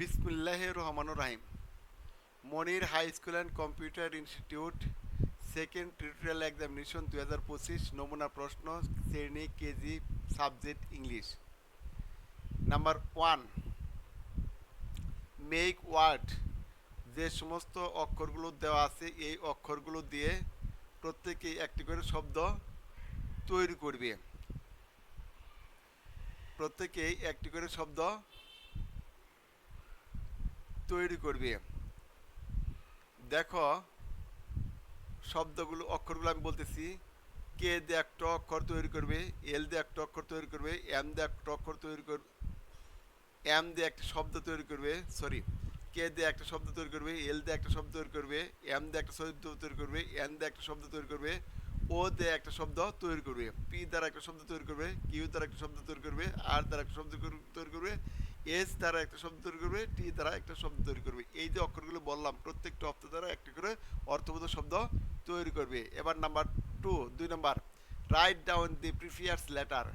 বিসমুল্লাহ রহমানুর রাহিম। Monir high school and computer institute second tutorial examination দু হাজার পঁচিশ নমুনা প্রশ্ন, শ্রেণি, KG, subject, English. Number one, make word, যে সমস্ত অক্ষরগুলো দেওয়া আছে, এই অক্ষরগুলো দিয়ে প্রত্যেকেই একটি করে শব্দ তৈরি করবে। প্রত্যেকেই একটি করে শব্দ তৈরি করবে দেখো শব্দগুলো অক্ষরগুলো আমি বলতেছি কে দিয়ে একটা অক্ষর তৈরি করবে এল দিয়ে একটা অক্ষর তৈরি করবে এম দিয়ে একটা অক্ষর তৈরি করবে এম দিয়ে একটা শব্দ তৈরি করবে সরি কে দিয়ে একটা শব্দ তৈরি করবে এল দিয়ে একটা শব্দ তৈরি করবে এম দিয়ে একটা শব্দ তৈরি করবে এন দিয়ে একটা শব্দ তৈরি করবে ও দিয়ে একটা শব্দ তৈরি করবে পি দ্বারা একটা শব্দ তৈরি করবে কিউ দ্বারা একটা শব্দ তৈরি করবে আর দ্বারা একটা শব্দ তৈরি করবে এস দ্বারা একটা শব্দ তৈরি করবে টি দ্বারা একটা শব্দ তৈরি করবে। এই যে অক্ষরগুলো বললাম, প্রত্যেকটা অর্থ দ্বারা একটি করে অর্থবোধ শব্দ তৈরি করবে। এবার নাম্বার টু দুই number write down the prefixes letter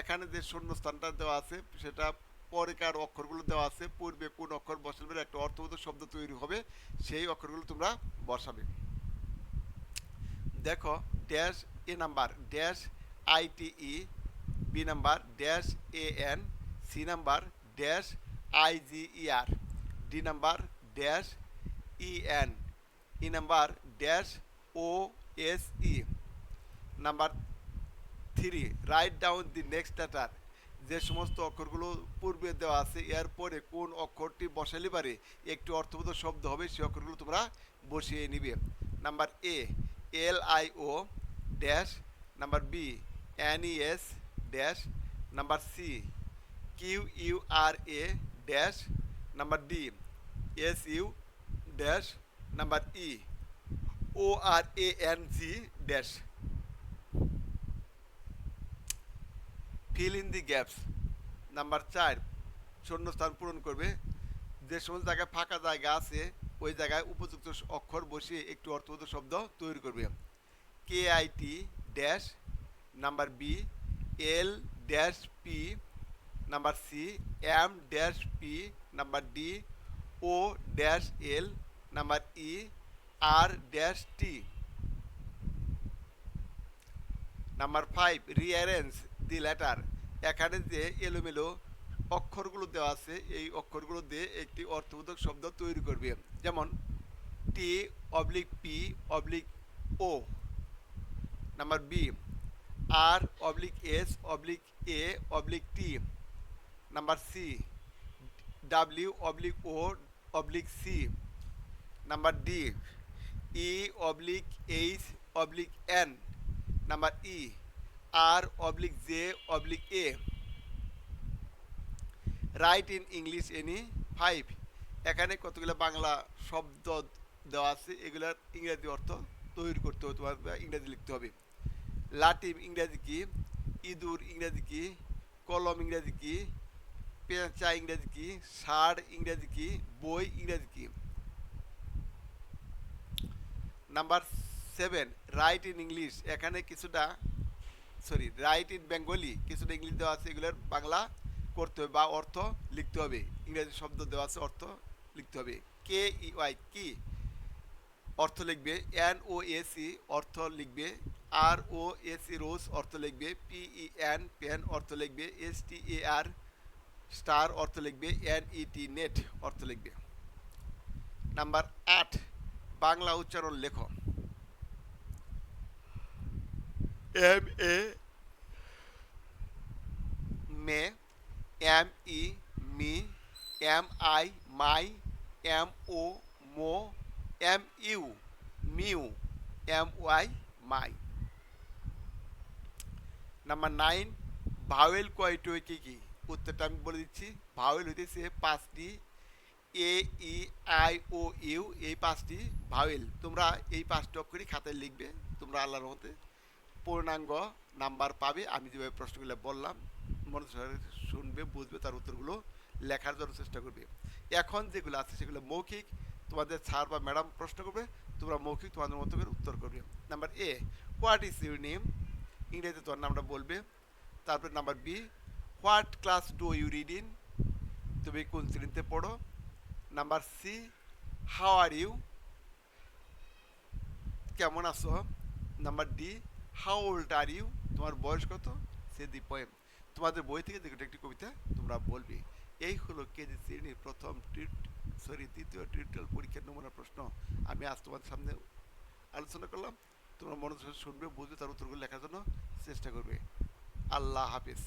এখানে যে শূন্যস্থানটা দেওয়া আছে, সেটা পরেকার অক্ষরগুলো দেওয়া আছে। পূর্বে কোন অক্ষর বসাবে, একটা অর্থবোধ শব্দ তৈরি হবে, সেই অক্ষরগুলো তোমরা বসাবে। দেখো dash A number dash I T E B number dash A N C number dash I G E R D number dash E N E number dash O S E number three write down the next letter যে সমস্ত অক্ষরগুলো পূর্বে দেওয়া আছে এর পরে কোন অক্ষরটি বসালে পারে, একটি অর্থবোধ শব্দ হবে, সেই অক্ষরগুলো তোমরা বসিয়ে নিবে। Number A L I O dash number B N E S dash number C Q U R A dash number D S U dash number E O R A N G dash fill in the gaps number চার শূন্যস্থান পূরণ করবে। যে সমস্ত জায়গায় ফাঁকা জায়গা আছে, ওই জায়গায় উপযুক্ত অক্ষর বসিয়ে একটি অর্থবোধ শব্দ তৈরি করবে। K I T dash number B L dash P number C, M dash P, number D, O dash L, number E, R dash T. Number five, rearrange, the letter. এখানে যে এলোমেলো অক্ষরগুলো দেওয়া আছে, এই অক্ষরগুলো দিয়ে একটি অর্থবোধক শব্দ তৈরি করবে। যেমন, T oblique P oblique O. Number B, R oblique S, oblique A, oblique T. Number C W oblique O oblique C number D E oblique H oblique N number E R oblique J oblique A write in English any five এখানে কতগুলো বাংলা শব্দ দেওয়া আছে, এগুলার ইংরাজি অর্থ তৈরি করতে হবে, তোমার ইংরেজি লিখতে হবে। লাটিম ইংরাজি কি? ইঁদুর ইংরাজি কি? কলম ইংরাজি কি? পেঁচা ইংরেজি কি ষাঁড় ইংরেজি কি, বই ইংরেজি কি? Number seven write in English এখানে কিছুটা সরি রাইট ইন বেঙ্গলি কিছুটা ইংলিশ দেওয়া আছে, এগুলোর বাংলা করতে হবে বা অর্থ লিখতে হবে। ইংরেজি শব্দ দেওয়া আছে, অর্থ লিখতে হবে। কে ই ওয়াই কি? অর্থ লিখবে এন ও এসি অর্থ লিখবে। আর ও এসি রোজ অর্থ লিখবে পিই এন পেন অর্থ লিখবে এস টি এ আর স্টার অর্থ লিখবে এন ই টি নেট অর্থ লিখবে। নাম্বার আট বাংলা উচ্চারণ লেখো। M A may M E me M I my M O mo M U mew M Y my number nine vowel কয়টি কি কি? উত্তরটা আমি বলে দিচ্ছি। ভাওয়েল হইতেছে পাঁচটি, এ, ই, আই, ও, ইউ, এই পাঁচটি ভাওয়েল তোমরা এই পাঁচটি অক্ষরই খাতায় লিখবে, তোমরা আল্লাহর মতে পূর্ণাঙ্গ নাম্বার পাবে। আমি যেভাবে প্রশ্নগুলো বললাম, মনে শুনবে, বুঝবে, তার উত্তরগুলো লেখার জন্য চেষ্টা করবে। এখন যেগুলো আছে সেগুলো মৌখিক, তোমাদের স্যার বা ম্যাডাম প্রশ্ন করবে, তোমরা মৌখিক তোমাদের মতো করে উত্তর করবে। Number A what is your name ইংরেজিতে তোমার নামটা বলবে। তারপরে number B what class do you read in তুমি কোন শ্রেণীতে পড়ো number C how are you কেমন আছো? Number D how old are you তোমার বয়স কত? সে দি পোয়েম তোমাদের বই থেকে দেখো একটি কবিতা তোমরা বলবে। এই হলো কেজি শ্রেণির প্রথম ট্রিট সরি দ্বিতীয় টিউটোরিয়াল পরীক্ষার নমুনা প্রশ্ন। আমি আজ তোমাদের সামনে আলোচনা করলাম। তোমরা মনোযোগ শুনবে, বুঝবে, তার উত্তরগুলো লেখার জন্য চেষ্টা করবে। আল্লাহ হাফিজ।